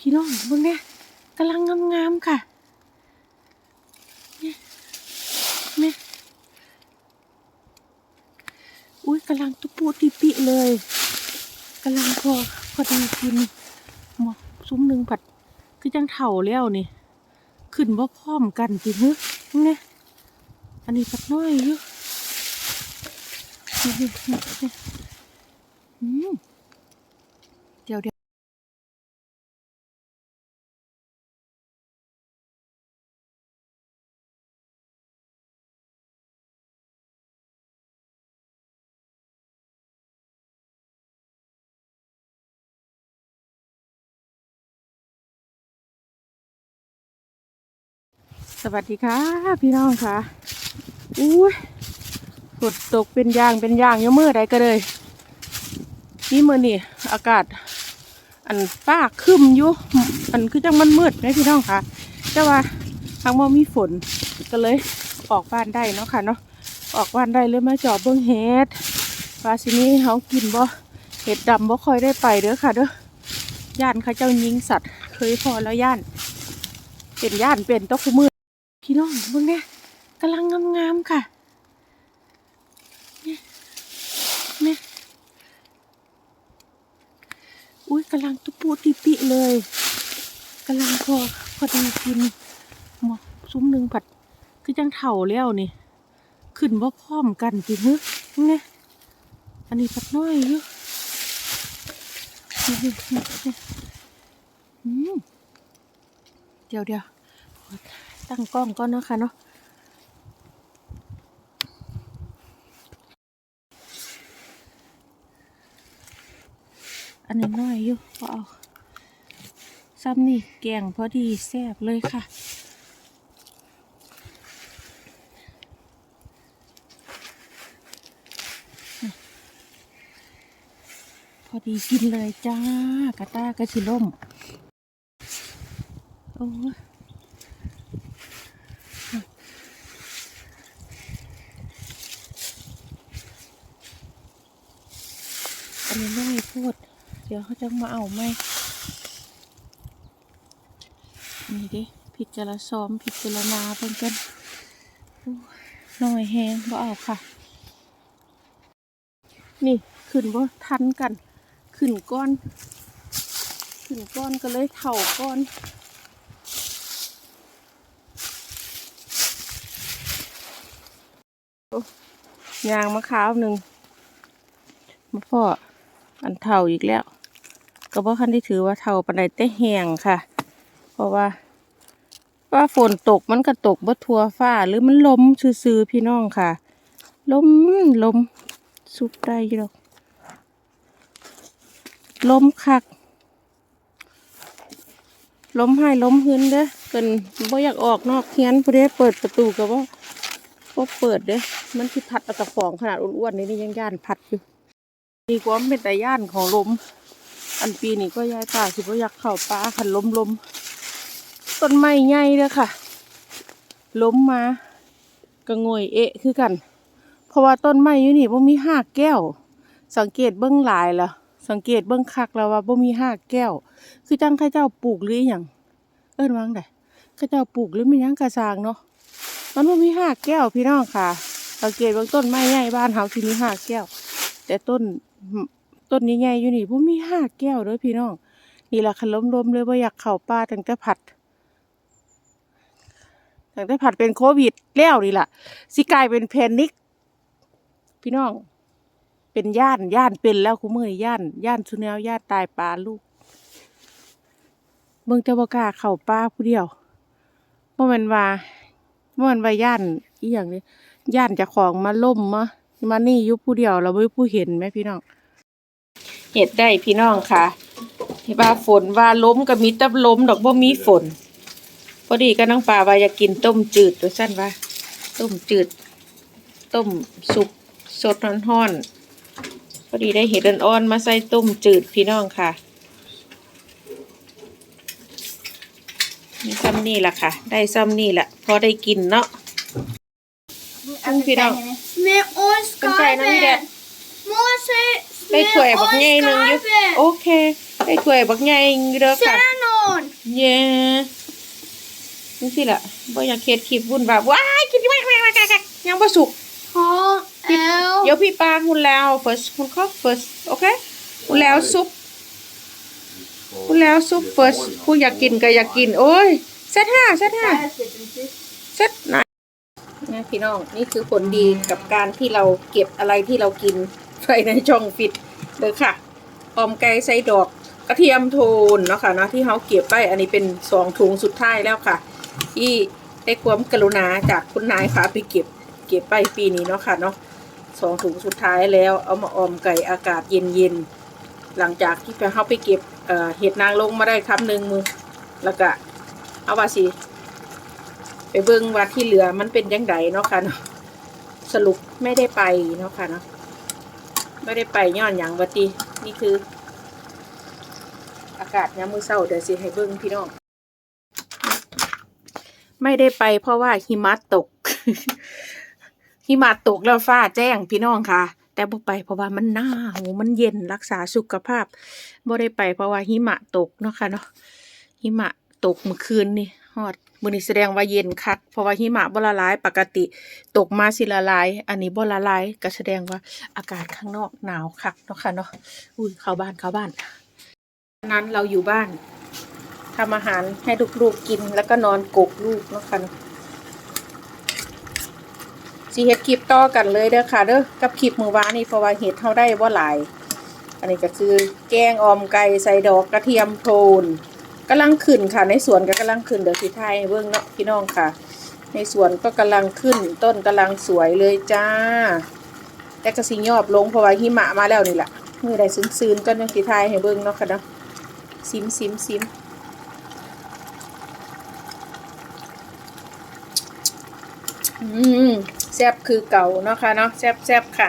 พี่น้องเบิ่งเนี่ยกำลังงามๆค่ะเนี่ยเนี่ยอุ้ยกำลังตุปูติปิเลยกำลังพอพอดีกินหมอซุ้มหนึ่งผัดคือจังเถ่าแล้วนี่ ขึ้นว่าพร้อมกันติฮึเนี่ยอันนี้ผัดน้อยอยู่เดี๋ยวเดี๋ยว วัสดีค่ะ พี่น้องค่ะอุ้ยฝนตกเป็นยางเป็นยางอยามือใดก็เลยนี่มือนี่อากาศ อันฟ้าคึมอยู่อันคือจังมันมืดไหมพี่น้องค่ะแต่ว่าทางบ่มีฝนก็เลยออกบ้านได้เนาะค่ะเนาะออกบ้านได้เลยมาจอบเบิ้องเห็ดว่าสินี้เขากินบ่เห็ดดำบ่ค่อยได้ไปเด้อค่ะเด้อย่านเขาเจ้ายิงสัตว์ เคยพอแล้วย่าน เป็นย่านเป็นต้องคุมือ พี่น้องเบิ่งเนี่ยกำลังงามๆค่ะเนี่ยเนี่ยอุ้ยกำลังตุปูติปิเลยกำลังพอพอดีกินหมอซุ้มหนึ่งผัดคือจังเถ่าแล้วนี่ ขึ้นว่าพร้อมกันติฮึเนี่ยอันนี้ผัดน้อยอยู่นี่นี่นี่นี่อืมเดี๋ยวเดี๋ยว ตั้งกล้องก่อนเนาะคะเนาะอันนี้น้อยอยู่พอเอาซ้ำนี่แกงพอดีแซ่บเลยค่ะพอดีกินเลยจ้ากระต้ากระชิล่มโอ้ นี้ไม่พูด เดี๋ยวเขาจะมาเอาไหมนี่ดิพิจารซ้อมพิจารณาเพิ่นกันโอ้ยน้อยแหงบ่เอาค่ะ นี่ขึ้นว่าทันกัน ขึ้นก้อน ขึ้นก้อนก็เลยเถ่าก้อนยางมะขาวหนึ่งมาพ่อ อันเท่าอีกแล้ว ก็บ่คันที่ถือว่าเท่าปานใดแต่แห้งค่ะ เพราะว่า ว่าฝนตกมันก็ตกบ่ทั่วฟ้าหรือมันลมซื่อๆพี่น้องค่ะ ลมลมสุกได้อยู่ดอกลมคักลมให้ลมหืนเด้อเกินบ่อยากออกนอกเฮียนผู้ใดเปิดประตูก็บ่บ่เปิดเด้อมันสิพัดเอาแตะของขนาดอ้วนๆนี่นี่ยังย่านพัดอยู่ ดีกว่ามเป็นแต่ย่านของลม อันปีนี้ก็ย้ายป่าสิบ่อยากเข้าป่าคันลมลมต้นไม้ใหญ่เด้อค่ะ ล้มมาก็งวยเอะคือกัน เพราะว่าต้นไม้อยู่นี่บ่มีหากแก้ว สังเกตเบื้องหลายแล้วสังเกตเบื้องคักแล้วว่าบ่มีหากแก้ว คือจังข้าเจ้าปลูกหรือหยังเอิ้นว่างใดข้าเจ้าปลูกหรือมีหยังกระสร้างเนาะมันบ่มีหากแก้วพี่น้องค่ะ สังเกตเบื้องต้นไม้ใหญ่บ้านเฮาสิมีหากแก้ว แต่ต้น ต้นใหญ่ๆอยู่นี่บ่มีห้าแก้วเด้อพี่น้องนี่ละคันล้มๆเลยบ่าอยากเข้าป่าตั้งแต่ผัดตั้งแต่ผัดเป็นโควิดแล้วนี่ล่ะสิกลายเป็นแพนิคพี่น้อง เป็นย่านย่านเป็นแล้วคุมือย่านย่านสุแนวย่านตายปลาลูกเบิ่งแต่บ่กาเข้าป่าผู้เดียวบ่แม่นว่าบ่แม่นว่าย่านอีหยังนี่ย่านจะของมาล่มมา มานี่อยู่ผู้เดียวเราบ่มีผู้เห็นแม่พี่น้องเฮ็ดได้พี่น้องค่ะว่าฝนว่าล้มก็มีแต่ล้มดอกบ่มีฝน พอดีก็น้องปลาว่าอยากกินต้มจืดตัวสั้นว่าต้มจืด ต้มสุกสดร้อนๆพอดีได้เห็ดอ่อนๆมาใส่ต้มจืดพี่น้องค่ะนี่ซ้ำนี่แหละค่ะ ได้ซ้ำนี่แหละพอได้กินเนาะ Alltså, Fy då. Men åh, Ska vi säga någon idé? skarven! Måste... ได้ถ้วยบักใหญ่หนึงอยู่โอเคได้ถ้วยบักใหญ่เด้อค่ะ Sen เย้นี่สิล่ะบ่อยากเฮ็ดคลิปวุ่นวายว้ายกินไม่ไม่ไม่ไม่ยังบ่สุก Hon är... เดี๋ยวพี่ปาคุณแล้ว first คุณเข้า first โอเคคุณแล้วซุปคุณแล้วซุป first คุณอยากกินก็อยากกิน โอ้ยเซตห้าเซตห้าเซตไหน นะพี่น้องนี่คือผลดีกับการที่เราเก็บอะไรที่เรากินไว้ในช่องฟิตเลยค่ะออมไก่ใส่ดอกกระเทียมโทนเนาะค่ะเนาะที่เขาเก็บไว้อันนี้เป็นสองถุงสุดท้ายแล้วค่ะ ที่ได้ความกรุณาจากคุณนายค่ะไปเก็บเก็บไปปีนี้เนาะค่ะเนาะสองถุงสุดท้ายแล้วเอามาออมไก่อากาศเย็นๆหลังจากที่ไปเขาไปเก็บเห็ดนางลงมาได้คำหนึ่งมือแล้วก็เอาว่าสิ เบิ่งว่าที่เหลือมันเป็นยังไงเนาะค่ะเนาะสรุปไม่ได้ไปเนาะค่ะเนาะไม่ได้ไปย้อนอย่างวัตินี่คือ อากาศยามมือเช้าเดี๋ยวสิให้เบิ่งพี่น้องไม่ได้ไปเพราะว่าหิมะตกหิมะตกแล้วฟ้าแจ้งพี่น้องค่ะ แต่บ่ไปเพราะว่ามันหนาวมันเย็นรักษาสุขภาพบ่ได้ไปเพราะว่าหิมะตกเนาะค่ะเนาะหิมะตกเมื่อคืนนี่ ฮอดมื้อนี้แสดงว่าเย็นคัก เพราะว่าหิมะบ่ละลายปกติ ตกมาสิละลาย อันนี้บ่ละลายก็แสดงว่าอากาศข้างนอกหนาวคักเนาะค่ะเนาะอุ้ยเข้าบ้านเข้าบ้าน นั้นเราอยู่บ้านทำอาหารให้ลูกๆกินแล้วก็นอนกกลูกเนาะค่ะเนาะสิเฮ็ดคลิปต่อกันเลยเด้อค่ะเด้อกับคลิปมื้อวานนี่เพราะว่าเฮ็ดเฮาได้บ่หลาย อันนี้ก็คือแกงออมไก่ใส่ดอกกระเทียมโทน กำลังขึ้นค่ะ ในสวนก็กำลังขึ้นเดี๋ยวสิทยเบิ่งเนาะพี่น้องค่ะ ในสวนก็กำลังขึ้น ต้นกำลังสวยเลยจ้า แต่ก็สิยอบลงเพราะว่าหิมะมาแล้วนี่แหละมื้อใดซึ้นๆก็ยังสิทยให้เบิ่งเนาะค่ะเนาะซิมซิมซิมอืมแซบคือเก่าเนาะค่ะเนาะแซบแซบค่ะ